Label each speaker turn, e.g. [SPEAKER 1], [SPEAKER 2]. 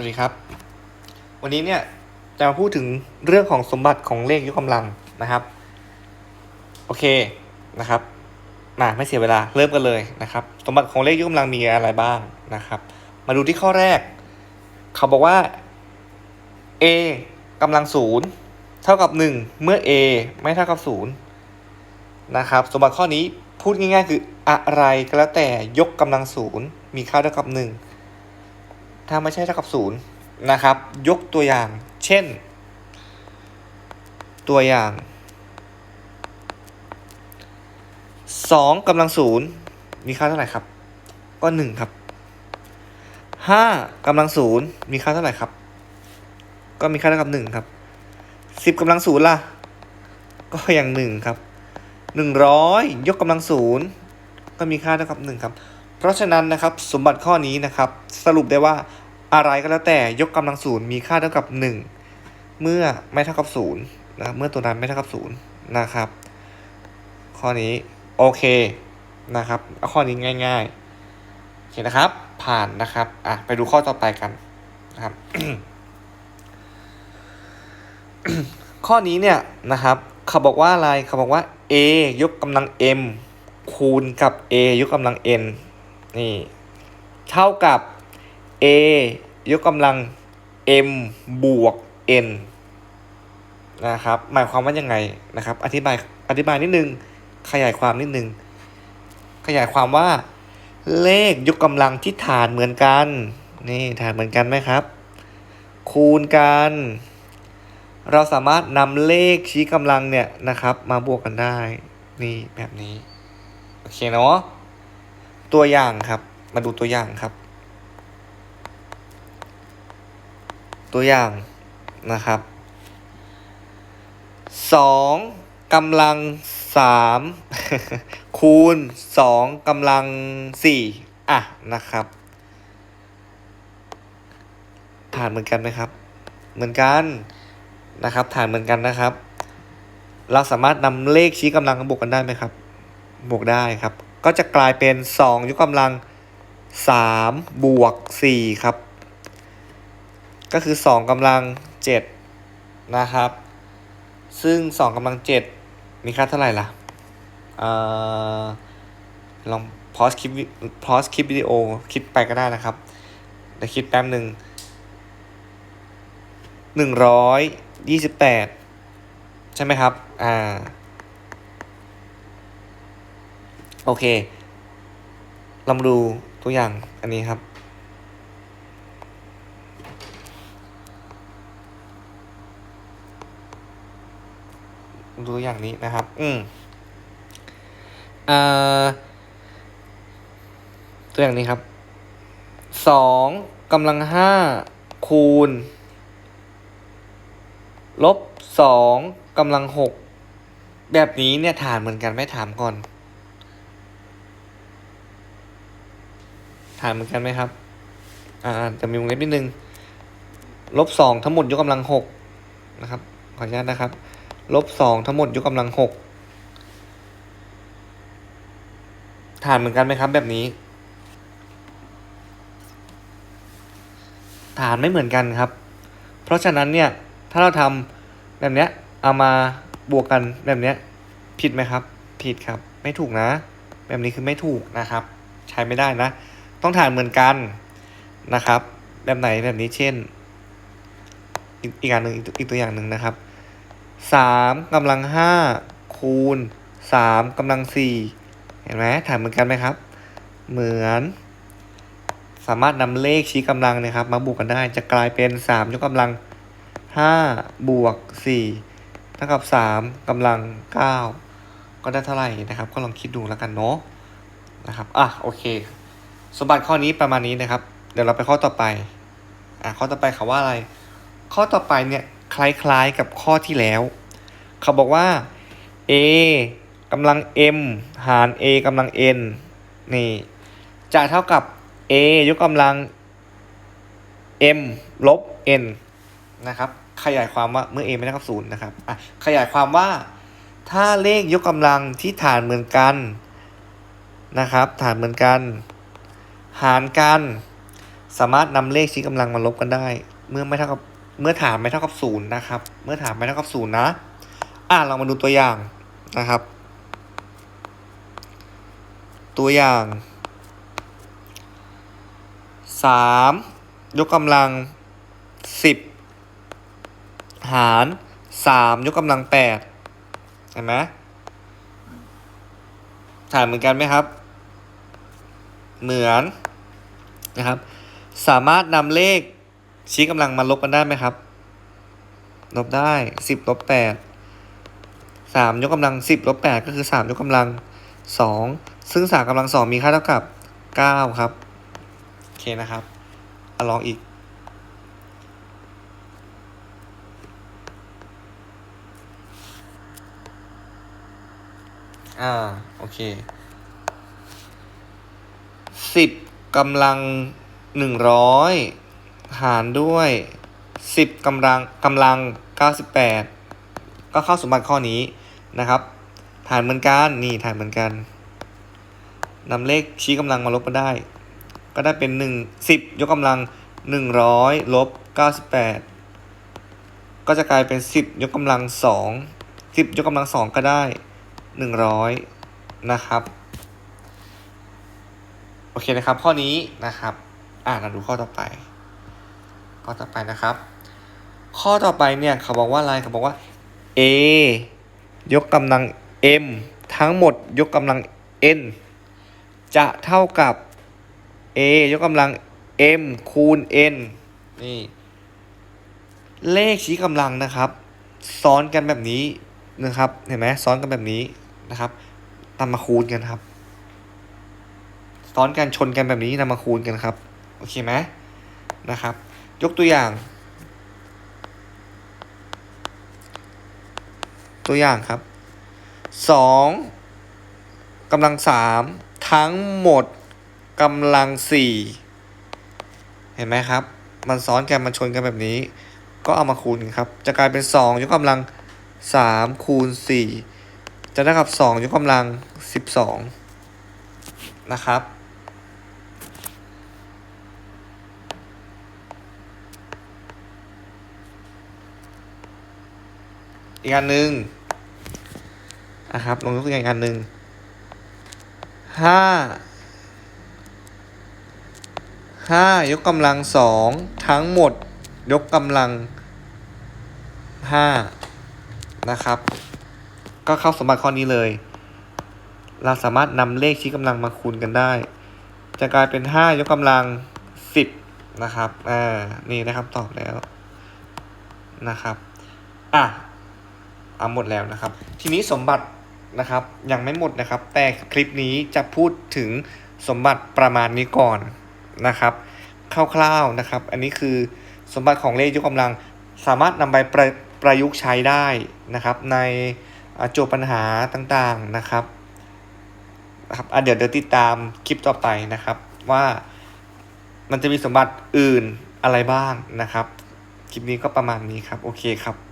[SPEAKER 1] วัสดีครับ วันนี้เนี่ยจะมาพูดถึงเรื่องของสมบัติของเลขยกกำลังนะครับ โอเคนะครับมาไม่เสียเวลาเริ่มกันเลยนะครับ สมบัติของเลขยกกำลังมีอะไรบ้างนะครับ มาดูที่ข้อแรก เขาบอกว่า a กำลังศูนย์เท่ากับหนึ่งเมื่อ a ไม่เท่ากับศูนย์นะครับ สมบัติข้อนี้พูดง่ายๆ คืออะไรก็แล้วแต่ยกกำลังศูนย์มีค่าเท่ากับหนึ่ง ถ้าไม่ใช่เท่ากับศูนย์นะครับ ยกตัวอย่าง เช่น ตัวอย่างสองกำลังศูนย์มีค่าเท่าไหร่ครับ ก็หนึ่งครับห้ากำลังศูนย์มีค่าเท่าไหร่ครับ ก็มีค่าเท่ากับหนึ่งครับสิบกำลังศูนย์ล่ะ ก็อย่างหนึ่งครับหนึ่งร้อยยกกำลังศูนย์ก็มีค่าเท่ากับหนึ่งครับ เพราะฉะนั้นนะครับสมบัติข้อนี้นะครับ สรุปได้ว่า อะไรก็แล้วแต่ยกกำลังศูนย์มีค่าเท่ากับ 1 เมื่อไม่เท่ากับ0นะครับเมื่อตัวนั้นไม่เท่ากับ0นะครับ ข้อนี้โอเคนะครับเอาข้อนี้ง่ายๆโอเคนะครับ ผ่านนะครับอะไปดูข้อต่อไปกันนะครับ ข้อนี้เนี่ยนะครับเขาบอกว่าอะไรเขาบอกว่า a ยกกำลัง m คูณกับ a ยกกำลัง n นี่ เท่ากับ a ยกกำลัง m บวก n นะครับ หมายความว่ายังไงนะครับ อธิบาย อธิบายนิดนึง ขยายความนิดนึง ขยายความว่า เลขยกกำลังที่ฐานเหมือนกัน นี่ฐานเหมือนกันไหมครับ คูณกัน เราสามารถนำเลขชี้กำลังเนี่ยนะครับ มาบวกกันได้ นี่แบบนี้ โอเคเนาะ ตัวอย่างครับ มาดูตัวอย่างครับ ตัวอย่างนะครับสองกำลังสามคูณสองกำลังสี่อะนะครับ ฐานเหมือนกันไหมครับ เหมือนกันนะครับ ฐานเหมือนกันนะครับ เราสามารถนำเลขชี้กำลังมาบวกกันได้ไหมครับ บวกได้ครับ ก็จะกลายเป็นสองยกกำลังสามบวกสี่ครับ ก็คือ 2กำลัง 7 นะครับ ซึ่ง 2กำลัง 7 มีค่าเท่าไหร่ล่ะเอ่อลองพอสคลิปพอสคลิปวิดีโอคิดไปก็ได้นะครับเดี๋ยวคิดแป๊บหนึ่งหนึ่งร้อยยี่สิบแปดใช่ไหมครับ อ่า โอเค เรามาดูตัวอย่างอันนี้ครับ ดูตัวอย่างนี้นะครับ อืมอ่าตัวอย่างนี้ครับสองกำลังห้าคูณ ลบสองกำลังหกแบบนี้เนี่ยฐานเหมือนกันไม่ถามก่อน ฐานเหมือนกันไหมครับ อ่าจะมีวงเล็บนิดนึงลบสองทั้งหมดยกกำลังหกนะครับ ขออนุญาตนะครับ ลบสองทั้งหมดยกกำลังหกฐานเหมือนกันไหมครับแบบนี้ ฐานไม่เหมือนกันครับ เพราะฉะนั้นเนี่ย ถ้าเราทำแบบเนี้ยเอามาบวกกันแบบเนี้ยผิดไหมครับ ผิดครับ ไม่ถูกนะ แบบนี้คือไม่ถูกนะครับ ใช้ไม่ได้นะ ต้องฐานเหมือนกันนะครับ แบบไหนแบบนี้เช่น อีกอีกอย่างหนึ่งอีกตัวอย่างหนึ่งนะครับ สามกำลังห้าคูณสามกำลังสี่เห็นไหมฐานเหมือนกันไหมครับ เหมือน สามารถนำเลขชี้กำลังนะครับ มาบวกกันได้จะกลายเป็นสามยกกำลังห้าบวกสี่เท่ากับสามกำลังเก้าก็ได้เท่าไหร่นะครับ ก็ลองคิดดูแล้วกันเนาะนะครับอะโอเค สมบัติข้อนี้ประมาณนี้นะครับ เดี๋ยวเราไปข้อต่อไปอะข้อต่อไปเขาว่าอะไร ข้อต่อไปเนี่ย คล้ายๆกับข้อที่แล้ว เขาบอกว่า a กำลัง m หาร a กำลัง n นี่จะเท่ากับ a ยกกำลัง m ลบ n นะครับขยายความว่าเมื่อ a ไม่เท่ากับศูนย์นะครับอะขยายความว่า ถ้าเลขยกกำลังที่ฐานเหมือนกันนะครับ ฐานเหมือนกัน หารกัน สามารถนำเลขชี้กำลังมาลบกันได้ เมื่อไม่เท่ากับ เมื่อฐานไม่เท่ากับศูนย์นะครับ เมื่อฐานไม่เท่ากับศูนย์นะ อะเรามาดูตัวอย่างนะครับ ตัวอย่างสามยกกำลังสิบหารสามยกกำลังแปดเห็นไหมฐานเหมือนกันไหมครับ เหมือนนะครับ สามารถนำเลข ชี้กำลังมาลบกันได้ไหมครับ ลบได้สิบลบแปดสามยกกำลังสิบลบแปดก็คือสามยกกำลังสองซึ่งสามกำลังสองมีค่าเท่ากับเก้าครับ โอเคนะครับอลองอีกอ่าโอเคสิบกำลังหนึ่งร้อย หารด้วยสิบกำลังกำลังเก้าสิบแปดก็เข้าสมบัติข้อนี้นะครับฐานเหมือนกันนี่ฐานเหมือนกันนำเลขชี้กำลังมาลบกันได้ ก็ได้เป็นหนึ่งสิบยกกำลังหนึ่งร้อยลบเก้าสิบแปดก็จะกลายเป็นสิบยกกำลังสองสิบยกกำลังสองก็ได้หนึ่งร้อยนะครับ โอเคนะครับ ข้อนี้นะครับ อ่าเราดูข้อต่อไป ข้อต่อไปนะครับ ข้อต่อไปเนี่ยเขาบอกว่าอะไรเขาบอกว่า a ยกกำลัง m ทั้งหมดยกกำลัง n จะเท่ากับ a ยกกำลัง m คูณ n นี่เลขชี้กำลังนะครับ ซ้อนกันแบบนี้นะครับเห็นไหมซ้อนกันแบบนี้นะครับนำมาคูณกันครับ ซ้อนกันชนกันแบบนี้นำมาคูณกันครับ โอเคไหมนะครับ ยกตัวอย่าง ตัวอย่างครับสองกำลังสามทั้งหมดกำลังสี่เห็นไหมครับ มันซ้อนกันมันชนกันแบบนี้ ก็เอามาคูณครับ จะกลายเป็นสองยกกำลังสามคูณสี่จะได้กับสองยกกำลังสิบสองนะครับ อีกอันหนึ่งนะครับลองยกตัวอย่างอีกอันหนึ่งห้าห้ายกกำลังสองทั้งหมดยกกำลังห้านะครับ ก็เข้าสมบัติข้อนี้เลย เราสามารถนำเลขชี้กำลังมาคูณกันได้ จะกลายเป็นห้ายกกำลังสิบนะครับ อ่า นี่นะครับตอบแล้วนะครับ อะ เอาหมดแล้วนะครับ ทีนี้สมบัตินะครับยังไม่หมดนะครับ แต่คลิปนี้จะพูดถึงสมบัติประมาณนี้ก่อนนะครับคร่าวๆนะครับ อันนี้คือสมบัติของเลขยกกำลังสามารถนำไปประประยุกต์ใช้ได้นะครับ ในโจทย์ปัญหาต่างๆนะครับนะครับเดี๋ยวเดี๋ยวติดตามคลิปต่อไปนะครับ ว่ามันจะมีสมบัติอื่นอะไรบ้างนะครับ คลิปนี้ก็ประมาณนี้ครับ โอเคครับ